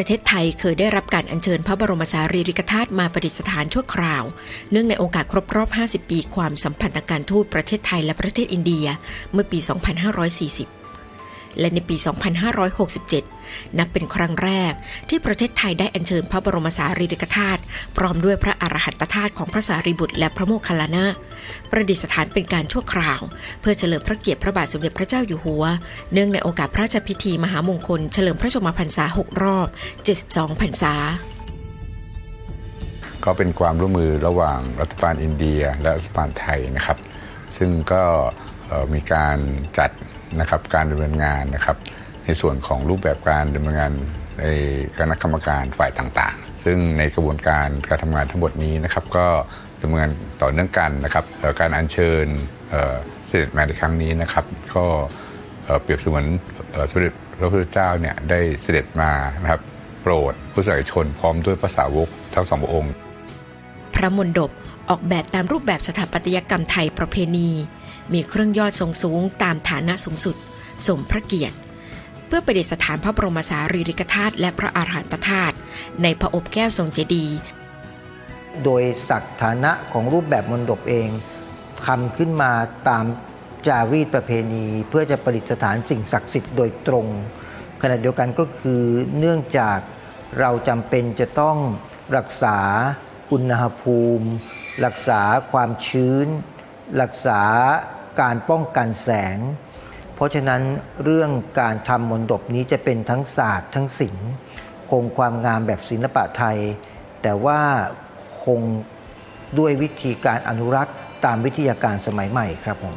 ประเทศไทยเคยได้รับการอัญเชิญพระบรมสารีริกธาตุมาประดิษฐานชั่วคราว เนื่องในโอกาสครบรอบ 50 ปีความสัมพันธ์ทางการทูตประเทศไทยและประเทศอินเดียเมื่อปี 2540 และในปี 2567 นับเป็นครั้งแรกที่ประเทศไทยได้อัญเชิญพระบรมสารีริกธาตุพร้อมด้วยพระอรหันตธาตุของพระสารีบุตรและพระโมคคัลลานะประดิษฐานเป็นการชั่วคราว เพื่อเฉลิมพระเกียรติพระบาทสมเด็จพระเจ้าอยู่หัว เนื่องในโอกาสพระราชพิธีมหามงคล เฉลิมพระชนมพรรษา 6 รอบ 72 พรรษาก็เป็นความร่วมมือระหว่างรัฐบาลอินเดียและรัฐบาลไทยนะครับ ซึ่งก็มีการจัด นะครับการดำเนินงานนะครับ ในส่วนของรูปแบบการดำเนินงานในคณะกรรมการฝ่ายต่างๆ ซึ่งในกระบวนการการทำงานทั้งหมดนี้นะครับ ก็ดำเนินต่อเนื่องกันนะครับการอัญเชิญเสด็จมาในครั้งนี้นะครับ ก็เปรียบเสมือนสมเด็จพระพุทธเจ้าเนี่ยได้เสด็จมานะครับโปรดผู้สาธารณชนพร้อมด้วยพระสาวกทั้งสองพระองค์ พระมณฑปออกแบบตามรูปแบบสถาปัตยกรรมไทยประเพณี มีเครื่องยอดทรงสูงตามฐานะสูงสุด สมพระเกียรติ เพื่อประดิษฐานพระบรมสารีริกธาตุและพระอาหารหันตธาตุในพระอบแก้วทรงเจดีย์โดยศักฐานะของรูปแบบมนดบเองทำขึ้นมาตามจารีตประเพณี เพื่อจะประดิษฐานสิ่งศักดิ์สิทธิ์โดยตรง ขณะเดียวกันก็คือเนื่องจากเราจำเป็นจะต้องรักษาอุณหภูมิ รักษาความชื้น รักษาการป้องกันแสง เพราะฉะนั้นเรื่องการทำมนดบนี้จะเป็นทั้งศาสตร์ทั้งศิลป์คงความงามแบบศิลปะไทย แต่ว่าคงด้วยวิธีการอนุรักษ์ตามวิทยาการสมัยใหม่ครับผม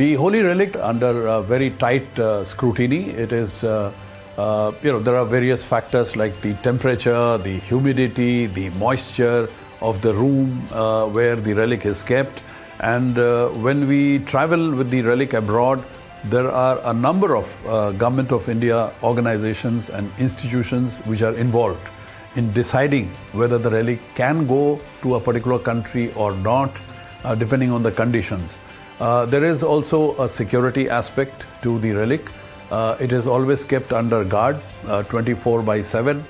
The holy relic under very tight uh, scrutiny. It is, uh, uh, you know, there are various factors like the temperature, the humidity, the moisture, of the room uh, where the relic is kept. And uh, when we travel with the relic abroad, there are a number of uh, Government of India organizations and institutions which are involved in deciding whether the relic can go to a particular country or not, uh, depending on the conditions. Uh, there is also a security aspect to the relic. Uh, it is always kept under guard uh, 24 by 7.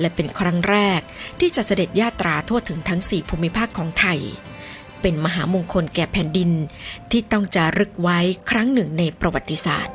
และเป็นครั้งแรกที่จะเสด็จญาตราทั่วถึงทั้ง4ภูมิภาคของไทย เป็นมหามงคลแก่แผ่นดินที่ต้องจารึกไว้ครั้งหนึ่งในประวัติศาสตร์